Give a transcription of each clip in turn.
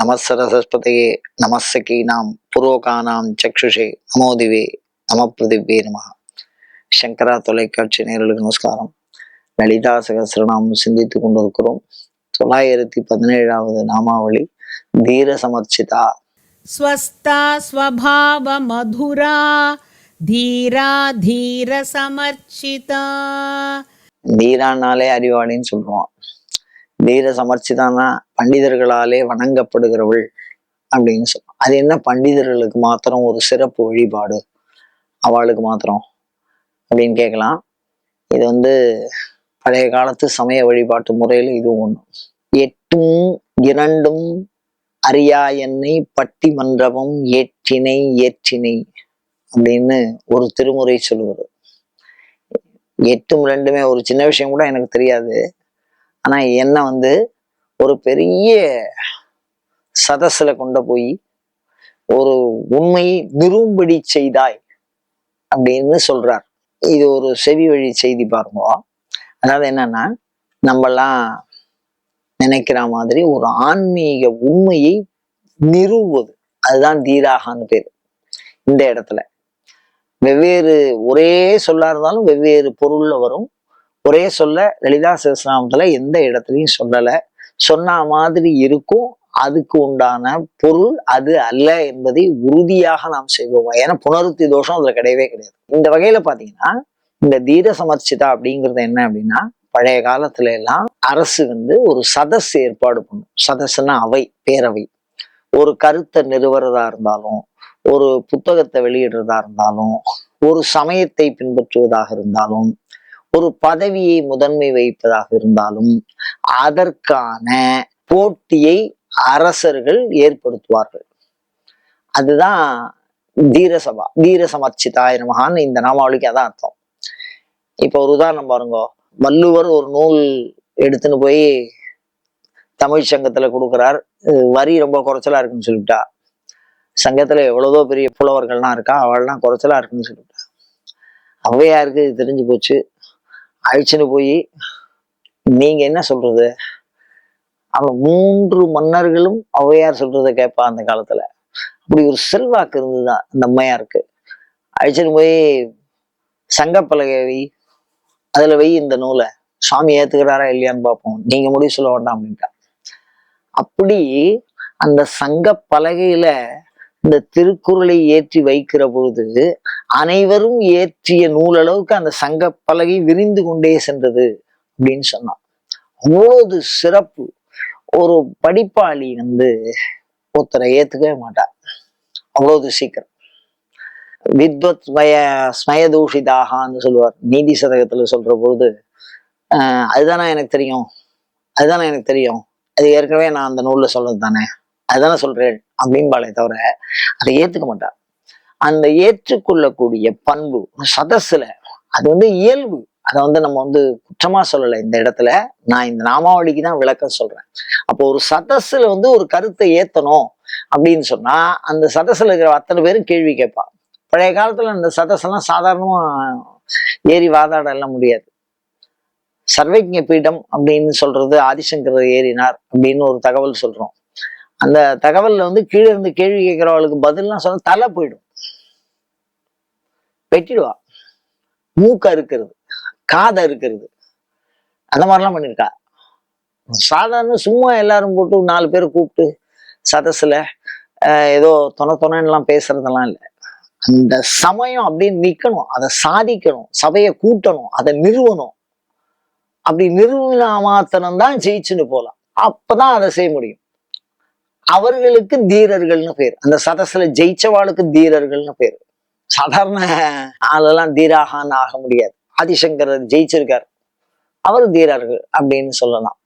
நமசரசஸ்பதையே நமசகீனாம் புரோகானாம் சக்ஷுஷே நமோதிவே நம பிரதிவே நம. சங்கரா தொலைக்காட்சி நேர்களுக்கு நமஸ்காரம். லலிதா சகசிரநாமம் சிந்தித்து கொண்டிருக்கிறோம். தொள்ளாயிரத்தி பதினேழாவது நாமாவளி தீர சமர்ச்சிதா. ஸ்வஸ்தா ஸ்வபாவ மதுரா தீரா தீர சமர்ச்சிதா. தீரானாலே அறிவாளின்னு சொல்லுவோம் தீர சமர்ச்சிதானா பண்டிதர்களாலே வணங்கப்படுகிறவள் அப்படின்னு சொல்லுவோம் அது என்ன பண்டிதர்களுக்கு மாத்திரம் ஒரு சிறப்பு வழிபாடு? அவளுக்கு மாத்திரம் அப்படின்னு கேட்கலாம் இது வந்து பழைய காலத்து சமய வழிபாட்டு முறையில் இதுவும் ஒன்று எட்டும் இரண்டும் அறியா என்னை பட்டி மன்றமும் ஏற்றினை ஏற்றினை அப்படின்னு ஒரு திருமுறை சொல்லுவது. எட்டும் ரெண்டுமே ஒரு சின்ன விஷயம் கூட எனக்கு தெரியாது. ஆனால் என்ன வந்து ஒரு பெரிய சதசுல கொண்டு போய் ஒரு உண்மையை நிரும்படி செய்தாய் அப்படின்னு சொல்றார். இது ஒரு செவி வழி செய்தி பாருங்க. அதாவது என்னன்னா நம்மலாம் நினைக்கிற மாதிரி ஒரு ஆன்மீக உண்மையை நிறுவுவது. அதுதான் தீராகான்னு பேர். இந்த இடத்துல. வெவ்வேறு ஒரே சொல்லா இருந்தாலும் வெவ்வேறு பொருள்ல வரும். ஒரே சொல்ல லலிதா சிவசிராமத்துல எந்த இடத்துலையும் சொல்லலை. சொன்ன மாதிரி இருக்கும். அதுக்கு உண்டான பொருள் அது அல்ல என்பதை உறுதியாக நாம் செய்வோம்? ஏன்னா புனருத்தி தோஷம் அதுல கிடையவே கிடையாது. இந்த வகையில பாத்தீங்கன்னா இந்த தீர சமர்ச்சிதா அப்படிங்கிறது என்ன அப்படின்னா பழைய காலத்துல எல்லாம் அரசு வந்து ஒரு சதஸ் ஏற்பாடு பண்ணும். சதஸ்னா அவை பேரவை. ஒரு கருத்தை நிறுவறதா இருந்தாலும் ஒரு புத்தகத்தை வெளியிடுறதா இருந்தாலும் ஒரு சமயத்தை பின்பற்றுவதாக இருந்தாலும் ஒரு பதவியை முதன்மை வைப்பதாக இருந்தாலும் அதற்கான போட்டியை அரசர்கள் ஏற்படுத்துவார்கள். அதுதான் தீரசபா தீர சமர்ச்சிதாய நமகான்னு இந்த நாமாவளிக்கு அதான் அர்த்தம். இப்போ ஒரு உதாரணம் பாருங்க வள்ளுவர் ஒரு நூல் எடுத்துன்னு போய் தமிழ் சங்கத்துல கொடுக்குறார். வரி ரொம்ப குறைச்சலா இருக்குன்னு சொல்லிவிட்டா சங்கத்துல எவ்வளவோ பெரிய புலவர்கள்லாம் இருக்கா அவள்லாம் குறைச்சலா இருக்குன்னு சொல்லிவிட்டா ஔவையாருக்கு தெரிஞ்சு போச்சு? அழிச்சுன்னு போய் நீங்க என்ன சொல்றது? அவன் மூன்று மன்னர்களும் ஔவையார் சொல்றதை கேட்பா அந்த காலத்துல. அப்படி ஒரு செல்வாக்கு இருந்துதான் அந்த அம்மையாருக்கு. அழிச்சுன்னு போய் சங்கப்பலகை வை அதுல வை இந்த நூலை. சுவாமி ஏத்துக்கிறாரா இல்லையான்னு பார்ப்போம். நீங்க முடிவு சொல்ல வேண்டாம் அப்படின்ட்டா அப்படி அந்த சங்க பலகையில இந்த திருக்குறளை ஏற்றி வைக்கிற பொழுது அனைவரும் ஏற்றிய நூலளவுக்கு அந்த சங்க பலகை விரிந்து கொண்டே சென்றது அப்படின்னு சொன்னான். அவ்வளவு சிறப்பு. ஒரு படிப்பாளி வந்து ஒருத்தரை ஏத்துக்கவே மாட்டார். அவ்வளவு சீக்கிரம். வித்வத் ஸ்மய ஸ்மயதூஷிதாகான்னு சொல்லுவார். நீதி சதகத்துல சொல்ற பொழுது அதுதானா அதுதானே எனக்கு தெரியும். அதுதானே எனக்கு தெரியும். அது ஏற்கனவே நான் அந்த நூல்ல சொல்றது தானே அதுதானே சொல்றேன் அப்படின்பாளே தவிர அதை ஏத்துக்க மாட்டார். அந்த ஏற்றுக்கொள்ளக்கூடிய பண்பு ஒரு சதஸ்ல அது வந்து இயல்பு. அதை வந்து நம்ம வந்து குற்றமா சொல்லலை இந்த இடத்துல. நான் இந்த நாமாவளிக்கு தான் விளக்கம் சொல்றேன். அப்போ ஒரு சதஸ்ல வந்து ஒரு கருத்தை ஏத்தணும் அப்படின்னு சொன்னா அந்த சதஸ்ல இருக்கிற அத்தனை பேரும் கேள்வி கேட்பா பழைய காலத்துல அந்த சதசெல்லாம் சாதாரணமா ஏறி வாதாட எல்லாம் முடியாது. சர்வைஜ பீடம் அப்படின்னு சொல்றது ஆதிசங்கர் ஏறினார் அப்படின்னு ஒரு தகவல் சொல்றோம். அந்த தகவலில் வந்து கீழே இருந்து கேள்வி கேட்குறவளுக்கு பதில்லாம் சொன்னா தலை போயிடும். வெட்டிடுவா. மூக்க இருக்கிறது காதை இருக்கிறது அந்த மாதிரிலாம் பண்ணியிருக்கா. சாதாரண சும்மா எல்லாரும் போட்டு நாலு பேரை கூப்பிட்டு சதஸில் ஆஹ் ஏதோ தொண தொணலாம் பேசுறதெல்லாம் இல்லை. அந்த சமயம் அப்படின்னு நிக்கணும். அதை சாதிக்கணும். சபையை கூட்டணும். அதை நிறுவணும். அப்படி நிறுவனா மாத்திரம்தான் ஜெயிச்சுன்னு போகலாம் அப்பதான் அதை செய்ய முடியும். அவர்களுக்கு தீரர்கள்னு பேர். அந்த சதசுல ஜெயிச்சவாளுக்கு தீரர்கள்னு பேர். சாதாரண ஆளெல்லாம் தீராகான்னு ஆக முடியாது. ஆதிசங்கரர் ஜெயிச்சிருக்கார். அவர் தீரர்கள் அப்படின்னு சொல்லலாம்.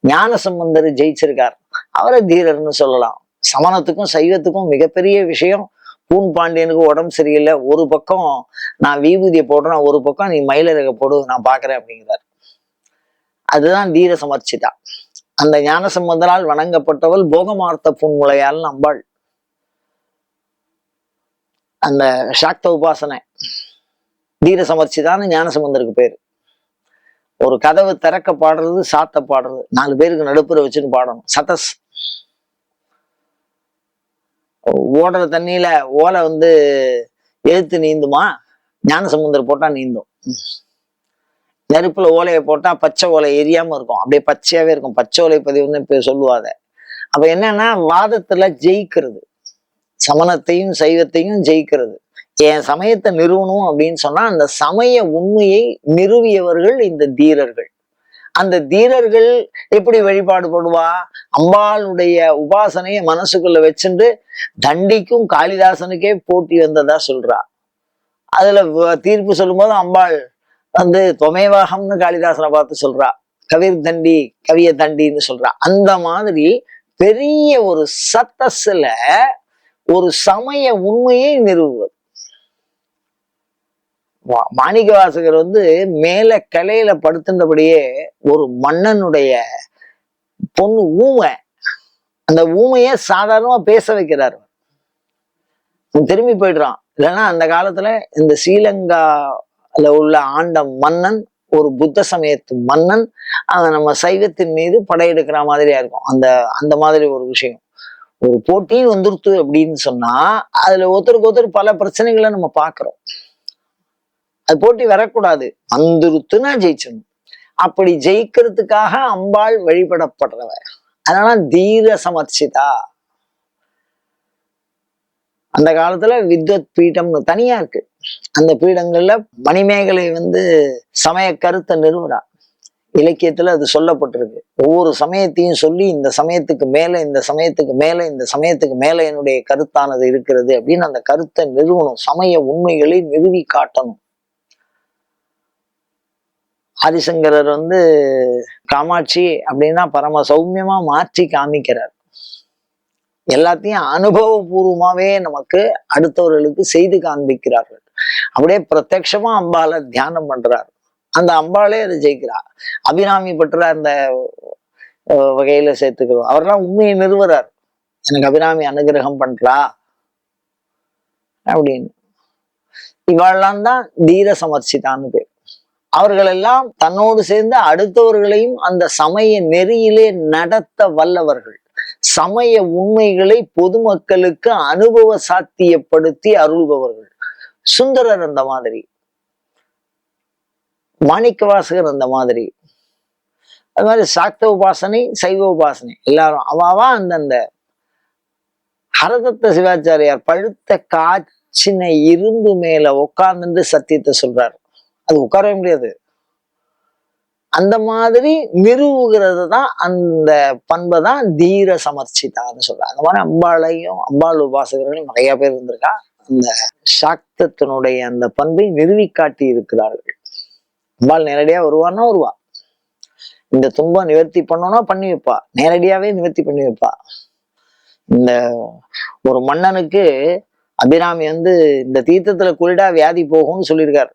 ஞான சம்பந்தர் ஜெயிச்சிருக்கார். அவரை தீரர்னு சொல்லலாம். சமணத்துக்கும் சைவத்துக்கும் மிகப்பெரிய விஷயம். பூன் பாண்டியனுக்கு உடம்பு சரியில்லை. ஒரு பக்கம் நான் விபூதியை போடுறேன் ஒரு பக்கம் நீ மயிலரக போடு நான் பார்க்குறேன் அப்படிங்கிறார். அதுதான் தீர சமர்ச்சிதா. அந்த ஞானசம்பந்தரால் வணங்கப்பட்டவள் போகமார்த்த புன்முலையால் நம்பாள். அந்த சாக்த உபாசனை. தீர சமர்ச்சிதான்னு ஞான சம்பந்தருக்கு பேரு. ஒரு கதவு திறக்க பாடுறது சாத்த பாடுறது. நாலு பேருக்கு நடுப்புற வச்சுன்னு பாடணும். சதஸ். ஓடுற தண்ணியில ஓலை வந்து எழுத்து நீந்துமா? ஞானசமுந்தர் போட்டா நீந்தும். நெருப்புல ஓலையை போட்டா பச்சை ஓலை எரியாம இருக்கும். அப்படியே பச்சையாவே இருக்கும். பச்சை ஓலை பதிவுன்னு இப்போ சொல்லுவாத அப்ப என்னன்னா வாதத்துல ஜெயிக்கிறது. சமணத்தையும் சைவத்தையும் ஜெயிக்கிறது. என் சமயத்தை நிறுவணும் அப்படின்னு சொன்னா அந்த சமய உண்மையை நிறுவியவர்கள் இந்த தீரர்கள். அந்த தீரர்கள் எப்படி வழிபாடு பண்ணுவா அம்பாளுடைய உபாசனையை மனசுக்குள்ள வச்சுட்டு தண்டிக்கும் காளிதாசனுக்கே போட்டி வந்ததா சொல்றா. அதுல தீர்ப்பு சொல்லும்போது அம்பாள் வந்து தொமைவாகம்னு காளிதாசனை பார்த்து சொல்றா. கவிர் தண்டி கவிய தண்டின்னு சொல்றா. அந்த மாதிரி பெரிய ஒரு சத்தஸ்ல ஒரு சமய உண்மையை நிறுவுவது. வா- மாணிக்க வாசகர் வந்து மேல கலையில படுத்துன்றபடியே ஒரு மன்னனுடைய பொண்ணு ஊமை அந்த ஊமைய சாதாரணமா பேச வைக்கிறார். திரும்பி போயிடுறான். இல்லைன்னா அந்த காலத்துல இந்த ஸ்ரீலங்கா உள்ள ஆண்ட மன்னன் ஒரு புத்த சமயத்து மன்னன் அதை நம்ம சைவத்தின் மீது படையெடுக்கிற மாதிரியா இருக்கும். அந்த அந்த மாதிரி ஒரு விஷயம். ஒரு போட்டின்னு வந்துருத்து அப்படின்னு சொன்னா அதுல ஒருத்தருக்கு ஒருத்தர் பல பிரச்சனைகளை நம்ம பாக்குறோம். அது போட்டி வரக்கூடாது. வந்துருத்துன்னா ஜெயிச்சணும் அப்படி ஜெயிக்கிறதுக்காக அம்பாள் வழிபடப்படுறவ. அதனால தீர சமர்ச்சிதா. அந்த காலத்துல வித்வத் பீடம்னு தனியா இருக்கு. அந்த பீடங்கள்ல மணிமேகலை வந்து சமய கருத்தை நிறுவனா இலக்கியத்துல அது சொல்லப்பட்டிருக்கு. ஒவ்வொரு சமயத்தையும் சொல்லி இந்த சமயத்துக்கு மேல இந்த சமயத்துக்கு மேல இந்த சமயத்துக்கு மேல என்னுடைய கருத்தானது இருக்கிறது அப்படின்னு அந்த கருத்தை நிறுவனம் சமய உண்மைகளை நிறுவி காட்டணும். ஹரிசங்கரர் வந்து காமாட்சி அப்படின்னா பரம சௌமியமா மாற்றி காமிக்கிறார். எல்லாத்தையும் அனுபவபூர்வமாவே நமக்கு அடுத்தவர்களுக்கு செய்து காண்பிக்கிறார்கள். அப்படியே பிரத்யட்சமா அம்பால தியானம் பண்றார். அந்த அம்பாளே அதை ஜெயிக்கிறார். அபிராமி பற்ற அந்த வகையில சேர்த்துக்கிறோம். அவர்லாம் உண்மையை நிறுவுறார். எனக்கு அபிராமி அனுகிரகம் பண்றா? அப்படின்னு. இவாள்லாம் தான் தீர சமர்ச்சிதான்னு பேர். அவர்களெல்லாம் தன்னோடு சேர்ந்து அடுத்தவர்களையும் அந்த சமய நெறியிலே நடத்த வல்லவர்கள். சமய உண்மைகளை பொதுமக்களுக்கு அனுபவ சாத்தியப்படுத்தி அருள்பவர்கள். சுந்தரர் அந்த மாதிரி. மாணிக்கவாசகர் அந்த மாதிரி. அது மாதிரி சாக்த உபாசனை சைவ உபாசனை எல்லாரும் அவாவா அந்தந்த ஹரதத்த சிவாச்சாரியார் பழுத்த காய்ச்சின இரும்பு மேல உட்கார்ந்துட்டு சத்தியத்தை சொல்றாரு. அது உட்காரவே முடியாது. அந்த மாதிரி நிறுவுகிறது தான் அந்த பண்பை தான் தீர சமர்ச்சிதான்னு சொல்றாங்க. அந்த மாதிரி அம்பாளையும் அம்பாள் உபாசகர்களையும் நிறைய பேர் இருந்திருக்கா? அந்த சாக்தத்தினுடைய அந்த பண்பை நிறுவி காட்டி இருக்கிறார்கள். அம்பாள் நேரடியா வருவான்னா வருவா. இந்த துன்பம் நிவர்த்தி பண்ணோம்னா பண்ணி வைப்பா. நேரடியாவே நிவர்த்தி பண்ணி வைப்பா. இந்த ஒரு மன்னனுக்கு அபிராமி வந்து இந்த தீர்த்தத்துல குளிடா வியாதி போகும்னு சொல்லியிருக்காரு.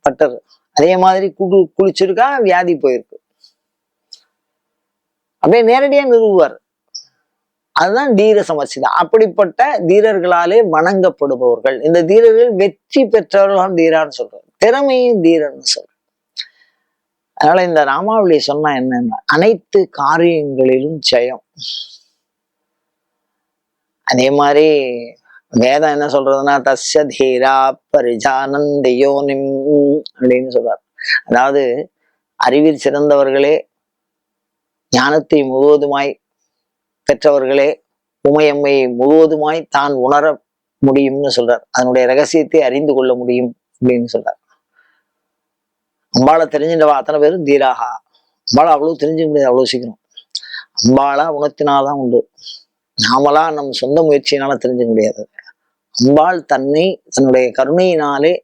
பட்டர். அதே மாதிரி குடு குளிச்சிருக்கா வியாதி போயிருக்கு. அப்படியே நேரடியா நிறுவுவார். அதுதான் தீர சமர்ச்சிதா அப்படிப்பட்ட தீரர்களாலே வணங்கப்படுபவர்கள். இந்த தீரர்கள் வெற்றி பெற்றவர்கள் தீரான்னு சொல்றாரு திறமையும் தீரன்னு சொல்றாரு அதனால இந்த ராமாவளி சொன்னா என்னன்னா அனைத்து காரியங்களிலும் ஜெயம். அதே மாதிரி வேதம் என்ன சொல்றதுன்னா தஸ்ய தீரா பரிஜானந்த அப்படின்னு சொல்றார். அதாவது அறிவில் சிறந்தவர்களே ஞானத்தை முழுவதுமாய் பெற்றவர்களே உமையம்மையை முழுவதுமாய் தான் உணர முடியும்னு சொல்றார். அதனுடைய ரகசியத்தை அறிந்து கொள்ள முடியும் அப்படின்னு சொல்றார். அம்பாளை தெரிஞ்சின்றவா? அத்தனை பேரும் தீராகா? அம்பாளை அவ்வளவு தெரிஞ்சுக்க முடியாது அவ்வளவு சீக்கிரம். அம்பாளா உணர்த்தினாதான் உண்டு. நாமளா நம் சொந்த முயற்சியினால தெரிஞ்சுக்க முடியாது. அம்பாள் தன்னை தன்னுடைய கருணையினாலே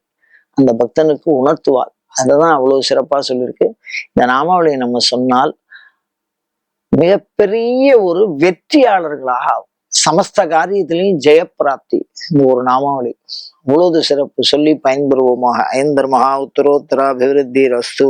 அந்த பக்தனுக்கு உணர்த்துவாள். அதுதான் அவ்வளவு சிறப்பா சொல்லியிருக்கு. இந்த நாமாவளியை நம்ம சொன்னால் மிகப்பெரிய ஒரு வெற்றியாளர்களாக ஆகும். சமஸ்த காரியத்திலையும் ஜெயப்பிராப்தி இந்த ஒரு நாமாவளி. முழுது சிறப்பு சொல்லி பயன்பெறுவோமாக. ஐந்தர் மகா உத்தரோத்தரா அபிவிருத்தி ரஸ்து